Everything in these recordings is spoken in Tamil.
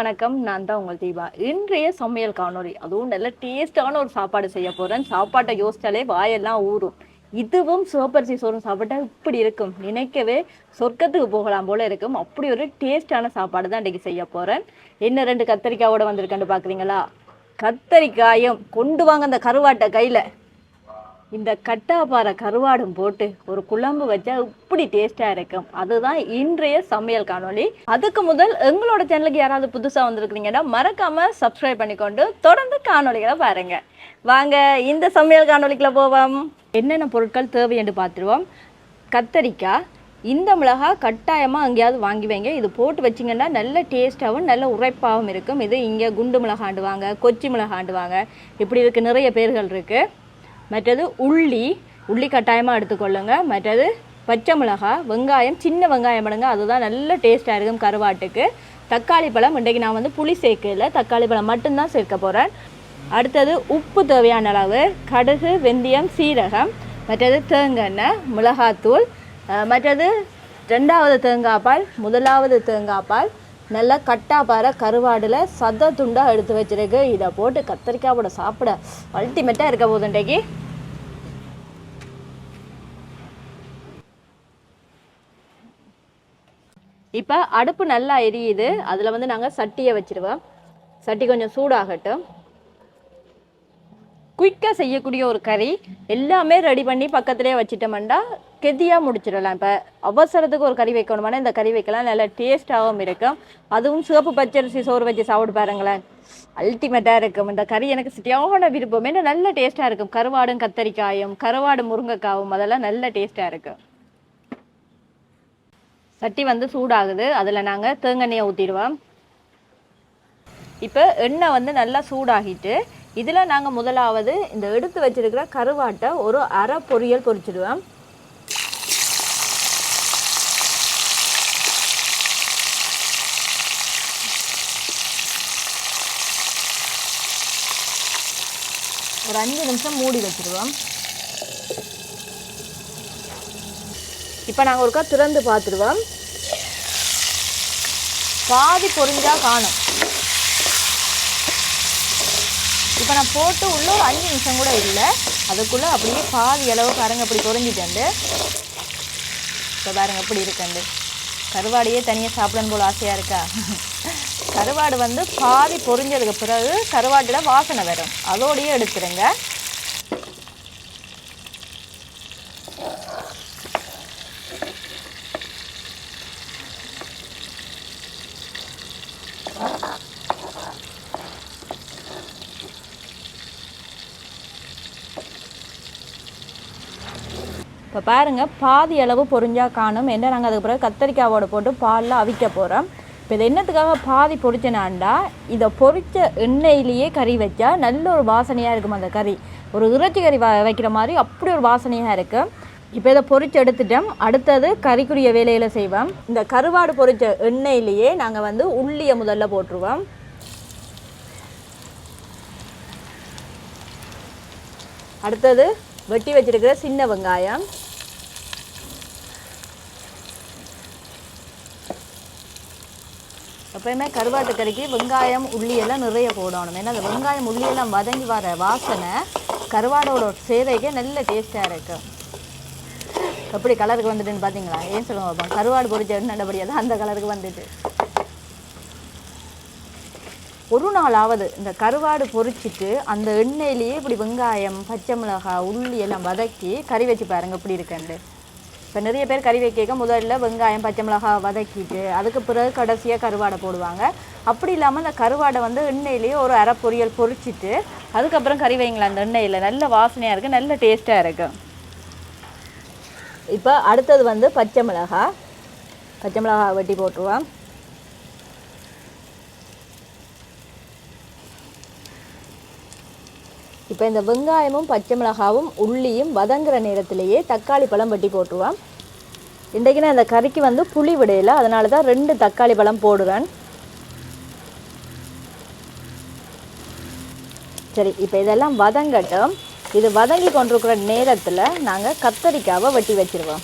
வணக்கம். நான் தான் உங்கள் தீபா. இன்றைய சமையல் காணொளி. அதுவும் நல்ல டேஸ்டான ஒரு சாப்பாடு செய்ய போகிறேன் சாப்பாட்டை யோசிச்சாலே வாயெல்லாம் ஊறும். இதுவும் சிவப்பரிசி சோறும் சாப்பிட்டா இப்படி இருக்கும். நினைக்கவே சொர்க்கத்துக்கு போகலாம் போல இருக்கும். அப்படி ஒரு டேஸ்டான சாப்பாடு தான் இன்றைக்கி செய்ய போகிறேன் என்ன ரெண்டு கத்தரிக்காயோட வந்திருக்கேன்னு பார்க்குறீங்களா கத்தரிக்காயும் கொண்டு வாங்க அந்த கருவாட்டை கையில். இந்த கட்டாப்பாறை கருவாடும் போட்டு ஒரு குழம்பு வச்சா இப்படி டேஸ்ட்டாக இருக்கும். அதுதான் இன்றைய சமையல் காணொளி. அதுக்கு முதல் எங்களோட சேனலுக்கு யாராவது புதுசாக வந்திருக்கிறீங்கன்னா மறக்காம சப்ஸ்கிரைப் பண்ணிக்கொண்டு தொடர்ந்து காணொளிகளை பாருங்க. வாங்க இந்த சமையல் காணொளிக்குள்ள போவோம். என்னென்ன பொருட்கள் தேவை என்று பார்த்துருவோம். கத்தரிக்காய் இந்த மிளகாய் கட்டாயமாக எங்கேயாவது வாங்கி வைங்க. இது போட்டு வச்சிங்கன்னா நல்ல டேஸ்ட்டாகவும் நல்ல உரைப்பாகவும் இருக்கும். இது இங்கே குண்டு மிளகாண்டுவாங்க கொச்சி மிளகாண்டுவாங்க. இப்படி இருக்குது நிறைய பேர்கள் இருக்குது மற்றது உள்ளி உள்ளி கட்டாயமாக எடுத்துக்கொள்ளுங்க. மற்றது பச்சை மிளகாய் வெங்காயம் சின்ன வெங்காயம் படுங்க அதுதான் நல்ல டேஸ்ட்டாக இருக்கும் கருவாட்டுக்கு. தக்காளி பழம் இன்றைக்கு நான் வந்து புளி சேர்க்கல. தக்காளி பழம் மட்டும்தான் சேர்க்க போகிறேன் அடுத்தது உப்பு தேவையான அளவு கடுகு வெந்தயம் சீரகம் மற்றது தேங்காய் மிளகாத்தூள் மற்றது ரெண்டாவது தேங்காய் பால் முதலாவது தேங்காய் பால் நல்லா கட்டாப்பாறை கருவாடில் சத துண்டாக எடுத்து வச்சிருக்கு. இதை போட்டு கத்திரிக்காயோட சாப்பிட அல்டிமேட்டாக இருக்க போகுது இன்றைக்கு. இப்போ அடுப்பு நல்லா எரியுது. அதில் வந்து நாங்கள் சட்டியை வச்சிருவோம். சட்டி கொஞ்சம் சூடாகட்டும். குயிக்காக செய்யக்கூடிய ஒரு கறி எல்லாமே ரெடி பண்ணி பக்கத்துலேயே வச்சிட்டோம்னா கெதியாக முடிச்சிடலாம். இப்போ அவசரத்துக்கு ஒரு கறி வைக்கணுமானா இந்த கறி வைக்கலாம். நல்லா டேஸ்ட்டாகவும் இருக்கும். அதுவும் சிவப்பு பச்சரிசி சோறு வச்சு சாப்பிட்டு பாருங்களேன். அல்டிமேட்டாக இருக்கும். இந்த கறி எனக்கு சரியான விருப்பம். ஏன்னா நல்ல டேஸ்ட்டாக இருக்கும். கருவாடும் கத்தரிக்காயும் கருவாடு முருங்கைக்காவும் அதெல்லாம் நல்ல டேஸ்ட்டாக இருக்கும். சட்டி வந்து சூடாகுது. அதில் நாங்கள் தேங்காய் ஊற்றிடுவோம் இப்போ எண்ணெய் வந்து நல்லா சூடாகிட்டு இதில் நாங்கள் முதலாவது இந்த எடுத்து வச்சிருக்கிற கருவாட்டை ஒரு அரை பொரியல் பொரிச்சிடுவோம். ஒரு அஞ்சு நிமிஷம் மூடி வச்சுருவோம் இப்போ நாங்கள் ஒருக்கா திறந்து பார்த்துடுவோம். பாதி பொறிஞ்சால் காணும். இப்போ நான் போட்டு உள்ளே ஒரு அஞ்சு நிமிஷம் கூட இல்லை. அதுக்குள்ளே அப்படியே பாதி அளவு பாருங்க அப்படி பொரிஞ்சிட்டேன் இப்போ பாருங்கள் எப்படி இருக்கண்டு. கருவாடையே தனியாக சாப்பிடணும் போல் ஆசையாக இருக்கா? கருவாடு வந்து பாதி பொரிஞ்சதுக்கு பிறகு கருவாட்டில் வாசனை வரும். அதோடையே எடுத்துருங்க. இப்போ பாருங்கள் பாதி அளவு பொறிஞ்சால் காணும். என்ன நாங்கள் அதுக்கு பிறகு கத்தரிக்காவோட போட்டு பாலில் அவிக்க போகிறோம் இப்போ இது என்னத்துக்காக பாதி பொறிச்சனாண்டா இதை பொரிச்ச எண்ணெயிலேயே கறி வச்சா நல்ல ஒரு வாசனையாக இருக்கும் அந்த கறி. ஒரு இறைச்சி கறி வ வைக்கிற மாதிரி அப்படி ஒரு வாசனையாக இருக்கும் இப்போ இதை பொறிச்சு எடுத்துட்டோம். அடுத்தது கறிக்குரிய வேலையில் செய்வோம். இந்த கருவாடு பொரிச்ச எண்ணெயிலேயே நாங்கள் வந்து உள்ளியை முதல்ல போட்டுருவோம். அடுத்தது வெட்டி வச்சிருக்கிற சின்ன வெங்காயம். எப்பயுமே கருவாட்டு கறிக்கு வெங்காயம் உள்ளி எல்லாம் நிறைய போடணும். ஏன்னா அந்த வெங்காயம் உள்ளி எல்லாம் வதங்கி வர வாசனை கருவாடோட சேதைக்கு நல்ல டேஸ்ட்டாக இருக்கும் எப்படி கலருக்கு வந்துட்டுன்னு பார்த்தீங்களா ஏன் சொல்லுவோம் கருவாடு பொரிச்ச நல்லபடியாக தான் அந்த கலருக்கு வந்துட்டு. ஒரு நாளாவது இந்த கருவாடு பொரிச்சிட்டு அந்த எண்ணெயிலேயே இப்படி வெங்காயம் பச்சை மிளகாய் உள்ளி எல்லாம் வதக்கி கறி வச்சு பாருங்க இப்படி இருக்குண்டு இப்போ நிறைய பேர் கறி வைக்க முதல்ல வெங்காயம் பச்சை மிளகாய் வதக்கிட்டு அதுக்கு பிறகு கடைசியாக கருவாடை போடுவாங்க. அப்படி இல்லாமல் அந்த கருவாடை வந்து எண்ணெயிலேயே ஒரு அரை பொரியல் பொரிச்சிட்டு அதுக்கப்புறம் கறி வைங்களா அந்த எண்ணெயில். நல்ல வாசனையாக இருக்குது நல்ல டேஸ்ட்டாக இருக்கும் இப்போ அடுத்தது வந்து பச்சை மிளகாய் பச்சை மிளகாய் வெட்டி போட்டுருவோம். இப்போ இந்த வெங்காயமும் பச்சை மிளகாவும் உள்ளியும் வதங்குற நேரத்திலேயே தக்காளி பழம் வெட்டி போட்டுருவோம். இன்றைக்கு நான் இந்த கறிக்கு வந்து புளி விடையில அதனால தான் ரெண்டு தக்காளி பழம் போடுறேன். சரி இப்போ இதெல்லாம் வதங்கட்டும். இது வதங்கி கொண்டிருக்கிற நேரத்தில் நாங்கள் கத்தரிக்காவை வெட்டி வச்சிருவோம்.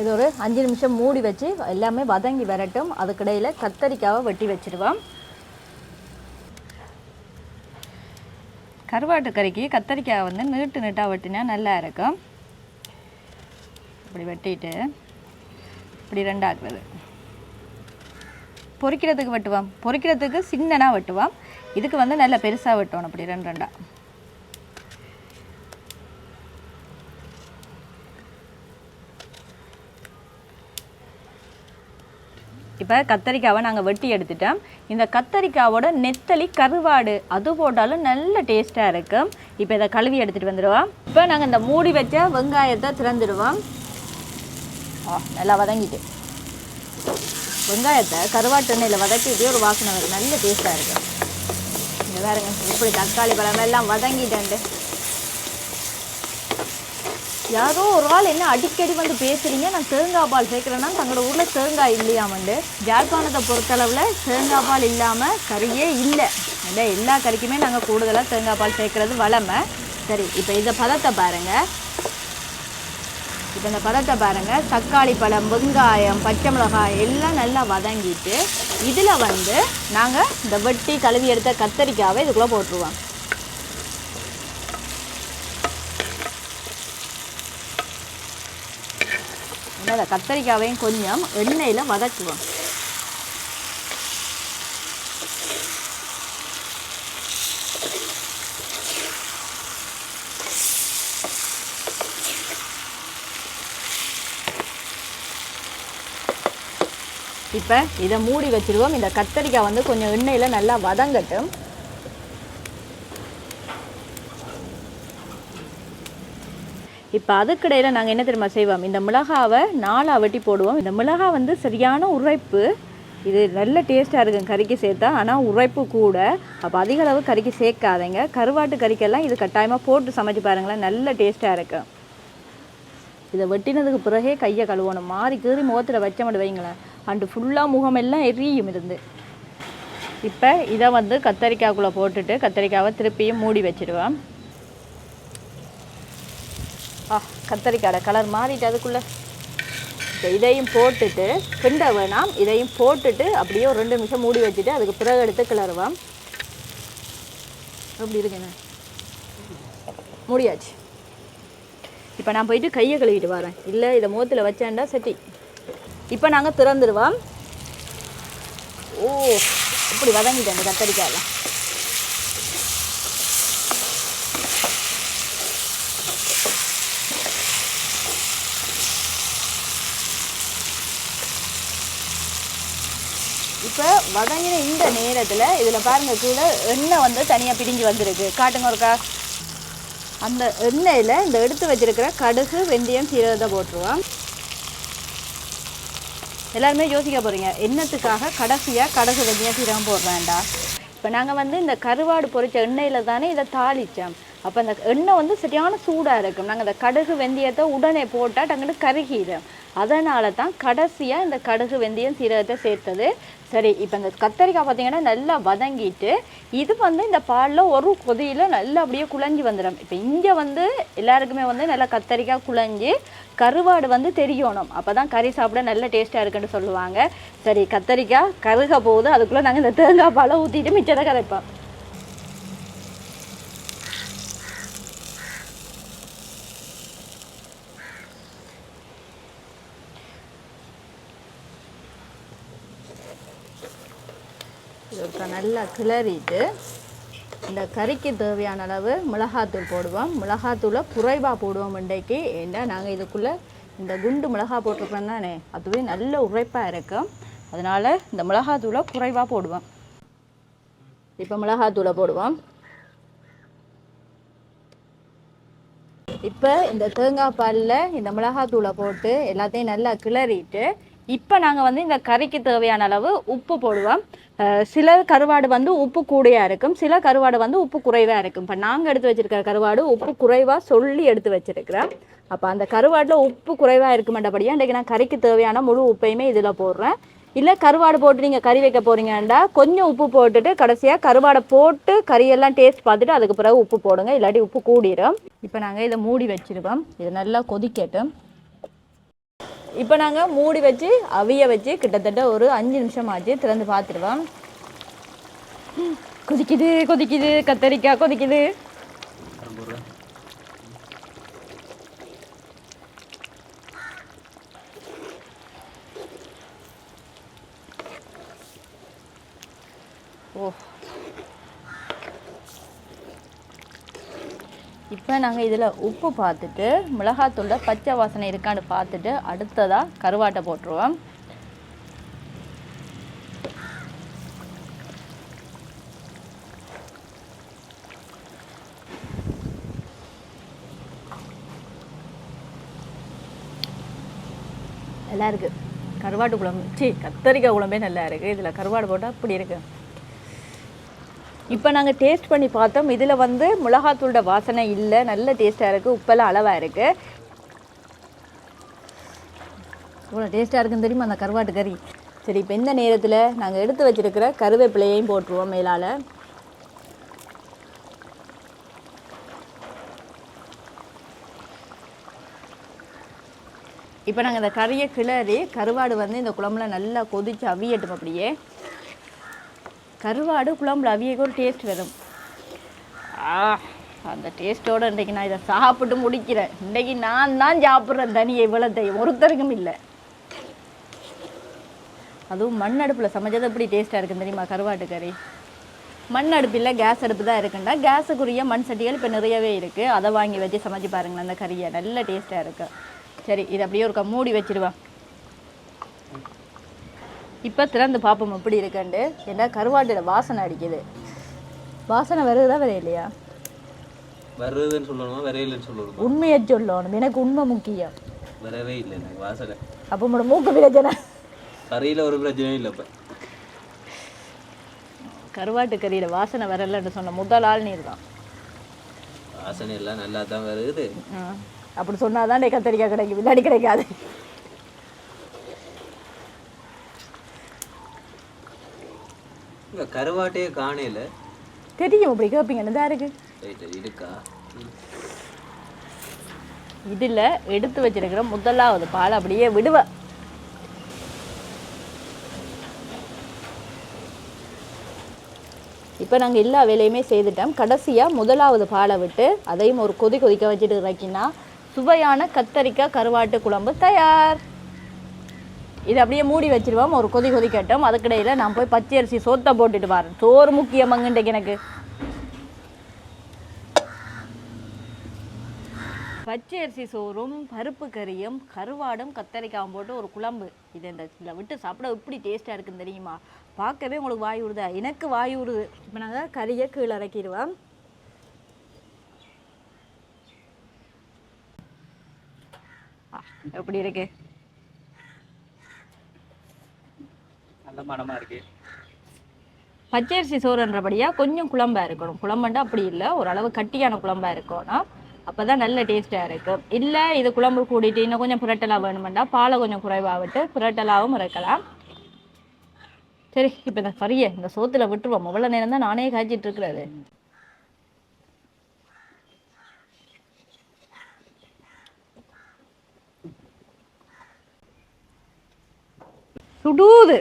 இது ஒரு அஞ்சு நிமிஷம் மூடி வச்சு எல்லாமே வதங்கி வரட்டும். அதுக்கிடையில் கத்தரிக்காவை வெட்டி வச்சுருவோம். கருவாட்டு கறிக்கு கத்தரிக்காய் வந்து நீட்டு நீட்டாக வெட்டினா நல்லா இருக்கும். இப்படி வெட்டிட்டு இப்படி ரெண்டாக்குறது. பொறிக்கிறதுக்கு வெட்டுவோம். பொறிக்கிறதுக்கு சின்னனா வெட்டுவோம். இதுக்கு வந்து நல்ல பெருசாக வெட்டணும். அப்படி ரெண்டு ரெண்டாக இப்போ கத்தரிக்காவை நாங்கள் வெட்டி எடுத்துட்டோம். இந்த கத்தரிக்காவோட நெத்தலி கருவாடு அது போட்டாலும் நல்ல டேஸ்ட்டாக இருக்கும். இப்போ இதை கழுவி எடுத்துகிட்டு வந்துடுவோம். இப்போ நாங்கள் இந்த மூடி வச்ச வெங்காயத்தை திறந்துடுவோம். நல்லா வதங்கிட்டு. வெங்காயத்தை கருவாட்டு எண்ணெயில் வதக்கிட்டு ஒரு வாசனை வரும். நல்ல டேஸ்ட்டாக இருக்கு. இங்கே வேறுங்க இப்படி தக்காளி பழம் எல்லாம் வதங்கிட்டேன்ட்டு. யாரோ ஒரு ஆள் என்ன அடிக்கடி வந்து பேசுறீங்க? நான் தேங்காய் பால் சேர்க்குறேன்னா தங்களோட ஊரில் தேங்காய் இல்லையாமண்டு. ஜாழ்ப்பாணத்தை பொறுத்தளவில் தேங்காய் பால் இல்லாமல் கறியே இல்லை. இல்லை எல்லா கறிக்குமே நாங்கள் கூடுதலாக தேங்காய் பால் சேர்க்குறது வளமை. சரி இப்போ இதை பதத்தை பாருங்கள் இப்போ இந்த பழத்தை பாருங்கள் தக்காளி பழம் வெங்காயம் பச்சை மிளகாய் எல்லாம் நல்லா வதங்கிட்டு இதில் வந்து நாங்கள் இந்த வெட்டி கழுவி எடுத்த கத்தரிக்காவை இதுக்குள்ளே போட்டுருவோம். கத்தரிக்காவையும் கொஞ்சம் எண்ணெயில் வதக்குவோம். இப்போ இதை மூடி வச்சிருவோம். இந்த கத்தரிக்காய் வந்து கொஞ்சம் எண்ணெயில் நல்லா வதங்கட்டும். இப்போ அதுக்கிடையில் நாங்கள் என்ன தெரியுமா செய்வோம்? இந்த மிளகாவை நாலாக வெட்டி போடுவோம். இந்த மிளகா வந்து சரியான உரைப்பு இது நல்ல டேஸ்ட்டாக இருக்கும் கறிக்கு சேர்த்தா. ஆனால் உரைப்பு கூட. அப்போ அதிக அளவு கறிக்கு சேர்க்காதீங்க. கருவாட்டு கறிக்கெல்லாம் இது கட்டாயமாக போட்டு சமைச்சு பாருங்களேன். நல்ல டேஸ்ட்டாக இருக்கும். இதை வெட்டினதுக்கு பிறகே கையை கழுவணும். மாறி கீறி முகத்தில் வச்ச மட்டும் வைங்களேன். அண்டு ஃபுல்லாக முகமெல்லாம் எரியும் இருந்து. இப்போ இதை வந்து கத்தரிக்காய்க்குள்ளே போட்டுட்டு கத்தரிக்காவை திருப்பியும் மூடி வச்சுடுவேன் ஆ கத்தரிக்காயோட கலர் மாறிட்டு அதுக்குள்ளே. இப்போ இதையும் போட்டுட்டு கிண்ட வேணாம் இதையும் போட்டுட்டு அப்படியே ஒரு ரெண்டு நிமிஷம் மூடி வச்சுட்டு அதுக்கு பிறகு எடுத்து கிளறுவாம். அப்படி இருக்குண்ணே முடியாச்சு. இப்போ நான் போயிட்டு கையை கழுவிட்டு வரேன். இல்லை இதை முகத்தில் வச்சேன்டா செட்டி இப்போ நாங்கள் திறந்துடுவோம் ஓ இப்படி வதங்கிட்டேன் இந்த கத்தரிக்காயில் இப்போ வதங்கின இந்த நேரத்தில் இதில் பாருங்கள் கீழே எண்ணெய் வந்து தனியாக பிரிஞ்சு வந்திருக்கு. காட்டுங்க ஒருக்கா. அந்த எண்ணெயில் இந்த எடுத்து வச்சிருக்கிற கடுகு வெந்தயம் சீரகத்தை போட்டுருவோம். எல்லாருமே யோசிக்க போகிறீங்க என்னத்துக்காக கடைசியாக கடுகு வெந்தயம் சீரகம் போடுறேன்டா? இப்போ நாங்கள் வந்து இந்த கருவாடு பொரிச்ச எண்ணெயில் தானே இதை தாளித்தோம் அப்போ அந்த எண்ணெய் வந்து சரியான சூடாக இருக்கும். நாங்கள் அந்த கடுகு வெந்தயத்தை உடனே போட்டால் டங்குன்னு கருகிடும் அதனால தான் கடைசியாக இந்த கடுகு வெந்தயம் சீரகத்தை சேர்த்தது. சரி இப்போ இந்த கத்தரிக்காய் பார்த்தீங்கன்னா நல்லா வதங்கிட்டு இது வந்து இந்த பாலில் ஒரு கொதியில் நல்லா அப்படியே குழஞ்சி வந்துடும் இப்போ இங்கே வந்து எல்லாருக்குமே வந்து நல்லா கத்தரிக்காய் குழஞ்சி கருவாடு வந்து தெரியணும். அப்போ தான் கறி சாப்பிட நல்ல டேஸ்ட்டாக இருக்குன்னு சொல்லுவாங்க. சரி கத்தரிக்காய் கருக போகுது. அதுக்குள்ளே நாங்கள் இந்த தேங்காய் பாலை ஊற்றிட்டு மிச்சத்தை கரைப்போம் இது ஒருக்கா நல்லா கிளறிட்டு இந்த கறிக்கு தேவையான அளவு மிளகாத்தூள் போடுவோம். மிளகாத்தூளை குறைவாக போடுவோம் இன்றைக்கு. ஏன்னா நாங்கள் இதுக்குள்ளே இந்த குண்டு மிளகா போட்டிருக்கோம் தானே? அதுவே நல்ல உரைப்பாக இருக்கும். அதனால் இந்த மிளகாத்தூளை குறைவாக போடுவோம். இப்போ மிளகாத்தூளை போடுவோம். இப்போ இந்த தேங்காய் பாலில் இந்த மிளகாத்தூளை போட்டு எல்லாத்தையும் நல்லா கிளறிட்டு இப்போ நாங்கள் வந்து இந்த கறிக்கு தேவையான அளவு உப்பு போடுவோம். சில கருவாடு வந்து உப்பு கூடையாக இருக்கும். சில கருவாடு வந்து உப்பு குறைவாக இருக்கும். இப்போ நாங்கள் எடுத்து வச்சுருக்கிற கருவாடு உப்பு குறைவாக சொல்லி எடுத்து வச்சிருக்கிறேன் அப்போ அந்த கருவாட்டில் உப்பு குறைவாக இருக்குமெண்டபடியாக இன்றைக்கி நான் கறிக்கு தேவையான முழு உப்பையுமே இதில் போடுறேன். இல்லை கருவாடு போட்டு நீங்கள் கறி வைக்க போகிறீங்கன்னா கொஞ்சம் உப்பு போட்டுட்டு கடைசியாக கருவாடை போட்டு கறியெல்லாம் டேஸ்ட் பார்த்துட்டு அதுக்கு பிறகு உப்பு போடுங்க. இல்லாட்டி உப்பு கூடிரும். இப்போ நாங்கள் இதை மூடி வச்சிருக்கோம். இது நல்லா கொதிக்கட்டும். இப்போ நாங்கள் மூடி வச்சு அவிய வச்சு கிட்டத்தட்ட ஒரு அஞ்சு நிமிஷம் ஆச்சு திறந்து பார்த்துருவோம் கொதிக்குது கொதிக்குது கத்தரிக்காய் கொதிக்குது. ஓ. இப்போ நாங்கள் இதில் உப்பு பார்த்துட்டு மிளகாத்தூளில் பச்சை வாசனை இருக்கான்னு பார்த்துட்டு அடுத்ததாக கருவாட்டை போட்டுருவோம். நல்லா இருக்குது கருவாட்டு குழம்பு. சி கத்தரிக்காய் குழம்பே நல்லா இருக்கு. இதில் கருவாடு போட்டால் அப்படி இருக்கு. இப்போ நாங்கள் டேஸ்ட் பண்ணி பார்த்தோம். இதில் வந்து மிளகாத்தூளோட வாசனை இல்லை. நல்ல டேஸ்ட்டாக இருக்குது உப்பெல்லாம் அளவாக இருக்குது இவ்வளோ டேஸ்ட்டாக இருக்குன்னு தெரியுமா? அந்த கருவாட்டு கறி. சரி இப்போ இந்த நேரத்தில் நாங்கள் எடுத்து வச்சிருக்கிற கருவேப்பிலையையும் போட்டுருவோம் மேலால். இப்போ நாங்கள் இந்த கறியை கிளறி கருவாடு வந்து இந்த குழம்புல நல்லா கொதித்து அவியட்டும் அப்படியே. கருவாடு குழம்புல அவியக்கு ஒரு டேஸ்ட் வரும். ஆ அந்த டேஸ்ட்டோட இன்றைக்கி நான் இதை சாப்பிட்டு முடிக்கிறேன். இன்றைக்கி நான் தான் சாப்பிட்றேன் தனியை இவ்வளோத்தையும் ஒருத்தருக்கும் இல்லை. அதுவும் மண் அடுப்பில் சமைச்சது எப்படி டேஸ்ட்டாக இருக்கும் தெரியுமா கருவாட்டு கறி? மண் அடுப்பில் கேஸ் அடுப்பு தான் இருக்குண்டா. கேஸுக்குரிய மண் சட்டிகள் இப்போ நிறையவே இருக்குது அதை வாங்கி வச்சு சமைச்சு பாருங்களேன் அந்த கறியை. நல்ல டேஸ்ட்டாக இருக்குது சரி இது அப்படியே ஒரு க- மூடி வச்சுருவேன் இப்போ திறந்து பார்ப்போம் எப்படி இருக்குன்ட்டு. ஏன்னா கருவாட்டோட வாசனை அடிக்குது. வாசனை வருதா வர இல்லையா வருதுன்னு சொல்லணுமா வரையிலன்னு சொல்லணுமா? உண்மையை சொல்லணும். எனக்கு உண்மை முக்கியம். வரவே இல்லை எனக்கு வாசனை. அப்போ உங்களோட மூக்கு பிரச்சனை. கறியில் ஒரு பிரச்சனையும் இல்லை இப்போ. கருவாட்டு கறியில வாசனை வரலன்னு சொன்ன முதல் ஆள் நீர் தான். வாசனை எல்லாம் நல்லா தான் வருது. அப்படி சொன்னாதான் கத்தரிக்காய் கிடைக்கும் இல்லாடி கிடைக்காது. கருவாட்டையே காணையில் தெரியும் இப்படி கேட்பீங்க என்னதா இருக்கு இருக்கா. இதில் எடுத்து வச்சிருக்கிற முதலாவது பால் அப்படியே விடுவ. இப்போ நாங்கள் எல்லா வேலையுமே செய்துட்டோம். கடைசியாக முதலாவது பாலை விட்டு அதையும் ஒரு கொதி கொதிக்க வச்சுட்டு இறக்கினா சுவையான கத்தரிக்காய் கருவாட்டு குழம்பு தயார். இதை அப்படியே மூடி வச்சிருவோம். ஒரு கொதி கொதிக்கட்டும் அதுக்கிடையில் நான் போய் பச்சை அரிசி சோத்தை போட்டுட்டு வரேன். சோறு முக்கியமாங்கன்ட்டு எனக்கு. பச்சை அரிசி சோறும் பருப்பு கறியும் கருவாடும் கத்தரிக்காயும் போட்டு ஒரு குழம்பு. இது இந்த இதில் விட்டு சாப்பிட எப்படி டேஸ்ட்டாக இருக்குன்னு தெரியுமா? பார்க்கவே உங்களுக்கு வாய் விடுதா எனக்கு வாய் உருது இப்போ நாங்கள் கறியை கீழே இறக்கிடுவோம். எப்படி இருக்கு? மனமாக இருக்கு. பச்சரிசி சோறுன்றபடியாக கொஞ்சம் குழம்பா இருக்கணும். குழம்புண்டா அப்படி இல்லை. ஓரளவு கட்டியான குழம்பா இருக்கணும். அப்போ தான் நல்ல டேஸ்ட்டாக இருக்கும் இல்லை இது குழம்பு கூட்டிட்டு இன்னும் கொஞ்சம் புரட்டலாக வேணுமெண்டா பாலை கொஞ்சம் குறைவாக விட்டு புரட்டலாகவும் இருக்கலாம். சரி இப்போ இந்த கறியை இந்த சோத்துல விட்டுருவோம். அவ்வளோ நேரம் தான் நானே காய்ச்சிட்டு இருக்கிறது. சுடுது.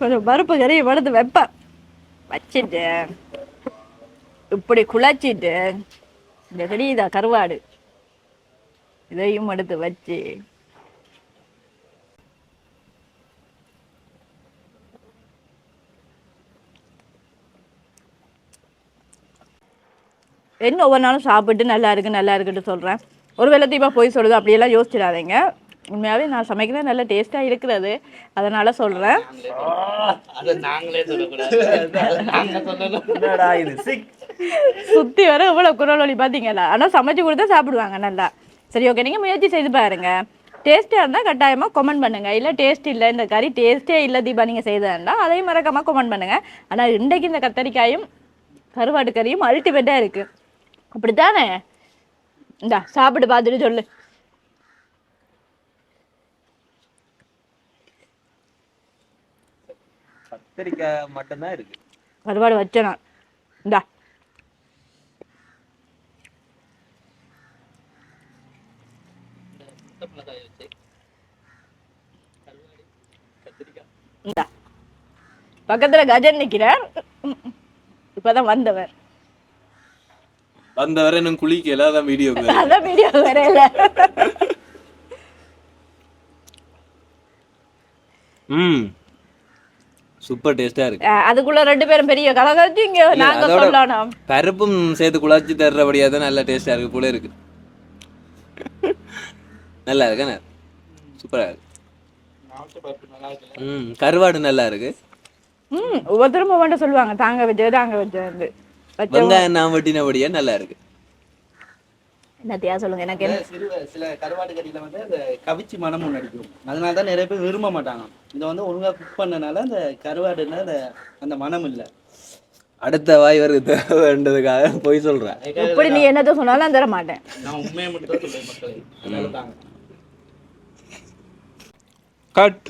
கொஞ்சம் பருப்பு கறியை வளர்த்து வைப்பேன். வச்சுட்டு இப்படி குழச்சிட்டு இந்த தெரியுதா கருவாடு? இதையும் எடுத்து வச்சு என்ன ஒவ்வொரு நாளும் சாப்பிட்டு நல்லா இருக்கு நல்லா இருக்குன்னு சொல்கிறேன் ஒரு வேளை தீபா போய் சொல்லுது அப்படியெல்லாம் யோசிச்சிடாதீங்க. உண்மையாகவே நான் சமைக்கிறது நல்ல டேஸ்ட்டாக இருக்கிறது. அதனால சொல்கிறேன் சுற்றி வர இவ்வளோ குரல் வழி பார்த்தீங்களா ஆனால் சமைச்சு கொடுத்தா சாப்பிடுவாங்க நல்லா. சரி ஓகே நீங்கள் முயற்சி செய்து பாருங்க. டேஸ்ட்டாக இருந்தால் கட்டாயமாக கமெண்ட் பண்ணுங்கள் இல்லை டேஸ்ட் இல்லை இந்த கறி டேஸ்ட்டே இல்லை தீபா நீங்கள் செய்தா அதையும் மறக்காமல் கமெண்ட் பண்ணுங்கள் ஆனால் இன்றைக்கு இந்த கத்தரிக்காயும் கருவாட்டு கறியும் அல்டிமேட்டாக இருக்குது அப்படித்தானே? இந்தா சாப்பிட்டு பார்த்துட்டு சொல்லு. கத்திரிக்காய் மட்டும்தான் இருக்கு. கருவாடு வச்சேன் நான் இந்தா. பக்கத்துல கஜன் நிக்கிறார். இப்பதான் வந்தவர். வந்த வரை இன்னும் குளிக்கல அதான் வீடியோ அதான் வீடியோ வரையில ம். சூப்பர் டேஸ்டா இருக்கு. அதுக்குள்ள ரெண்டு பேரும் பெரிய இல்ல, நாங்க சொல்லணும் பருப்பும் சேர்த்து குழச்சி தர்றபடியா தான் நல்ல டேஸ்டா இருக்கு போல இருக்கு. நல்லா இருக்கு சூப்பரா இருக்கு. ம் கருவாடு நல்லா இருக்கு. ம் ஒவ்வொருத்தரும் ஒவ்வொன்றை சொல்லுவாங்க. தாங்க வச்சது தாங்க வச்சது வச்ச வெங்காயம் நான் வெட்டினபடியா நல்லா இருக்கு. என்னத்தையா சொல்லுங்க? எனக்கு சில கருவாடு கறியில வந்து அந்த கவிச்சி மனம் ஒன்று அடிக்கும். அதனால தான் நிறைய பேர் விரும்ப மாட்டாங்க. இதை வந்து ஒழுங்கா குக் பண்ணனால அந்த கருவாடுல அந்த அந்த மனம் இல்லை. அடுத்த வாய் வருது தேவைன்றதுக்காக போய் சொல்றேன். எப்படி நீ என்னத்த சொன்னாலும் நான் தர மாட்டேன் நான் உண்மையை மட்டும் தான் சொல்றேன் கட்.